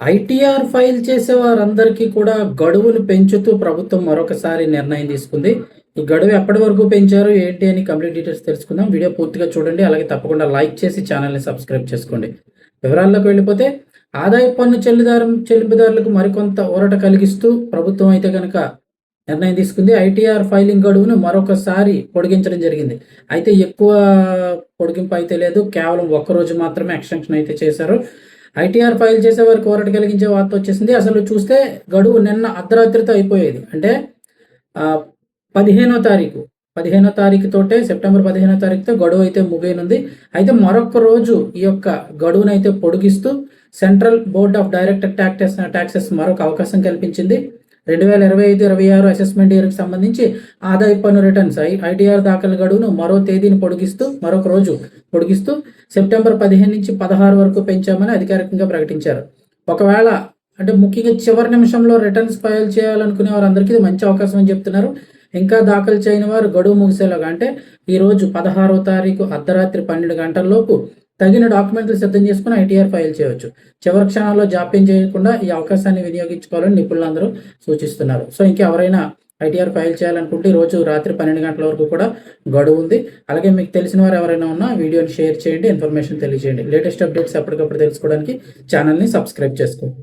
ITR file చేసే వారందరికీ కూడా గడువును పెంచుతూ ప్రభుత్వం మరొకసారి నిర్ణయం తీసుకుంది. ఈ గడువు ఎప్పటి వరకు పెంచారు ఏంటి అని కంప్లీట్ డీటెయిల్స్ తెలుసుకుందాం. వీడియో పూర్తిగా చూడండి అలాగే తప్పకుండా లైక్ చేసి ఛానల్ని సబ్స్క్రైబ్ చేసుకోండి. వివరాల్లోకి వెళ్ళిపోతే ఆదాయ పన్ను చెల్లిదారు చెల్లింపుదారులకు మరికొంత ఊరట కలిగిస్తూ ప్రభుత్వం అయితే కనుక నిర్ణయం తీసుకుంది. ఐటీఆర్ ఫైలింగ్ గడువును మరొకసారి పొడిగించడం జరిగింది. అయితే ఎక్కువ పొడిగింపు అయితే లేదు. కేవలం ఒక్కరోజు మాత్రమే ఎక్స్టెన్షన్ అయితే చేశారు. ఐటీఆర్ ఫైల్ చేసే వారికి ఊరట కలిగించే వార్త వచ్చేసింది. అసలు చూస్తే గడువు నిన్న అర్ధరాత్రితో అయిపోయేది. అంటే పదిహేనో తారీఖు. పదిహేనో తారీఖుతోటే సెప్టెంబర్ పదిహేనో తారీఖుతో గడువు అయితే ముగియనుంది. అయితే మరొక రోజు ఈ యొక్క గడువునైతే పొడిగిస్తూ central board of director taxes taxes మరొక అవకాశం కల్పించింది. రెండు వేల ఇరవై ఐదు ఇరవై ఆరు అసెస్మెంట్ ఇయర్కి సంబంధించి ఆదాయ పన్ను రిటర్న్స్ ఐ ఐటీఆర్ దాఖలు గడువును మరో తేదీని పొడిగిస్తూ మరొక రోజు పొడిగిస్తూ సెప్టెంబర్ పదిహేను నుంచి పదహారు వరకు పెంచామని అధికారికంగా ప్రకటించారు. ఒకవేళ అంటే ముఖ్యంగా చివరి నిమిషంలో రిటర్న్స్ ఫైల్ చేయాలనుకునే వారందరికీ ఇది మంచి అవకాశం అని చెప్తున్నారు. ఇంకా దాఖలు చేయని వారు గడువు ముగిసేలాగా అంటే ఈరోజు పదహారో తారీఖు అర్ధరాత్రి పన్నెండు గంటల్లోపు తగిన డాక్యుమెంట్లు సిద్ధం చేసుకుని ఐటీఆర్ ఫైల్ చేయవచ్చు. చివరి క్షణాల్లో జాప్యం చేయకుండా ఈ అవకాశాన్ని వినియోగించుకోవాలని నిపుణులందరూ సూచిస్తున్నారు. సో ఇంకా ఎవరైనా ఐటీఆర్ ఫైల్ చేయాలనుకుంటే ఈ రోజు రాత్రి పన్నెండు గంటల వరకు కూడా గడువు ఉంది. అలాగే మీకు తెలిసిన వారు ఎవరైనా ఉన్నా వీడియోని షేర్ చేయండి ఇన్ఫర్మేషన్ తెలియజేయండి. లేటెస్ట్ అప్డేట్స్ ఎప్పటికప్పుడు తెలుసుకోవడానికి ఛానల్ని సబ్స్క్రైబ్ చేసుకోండి.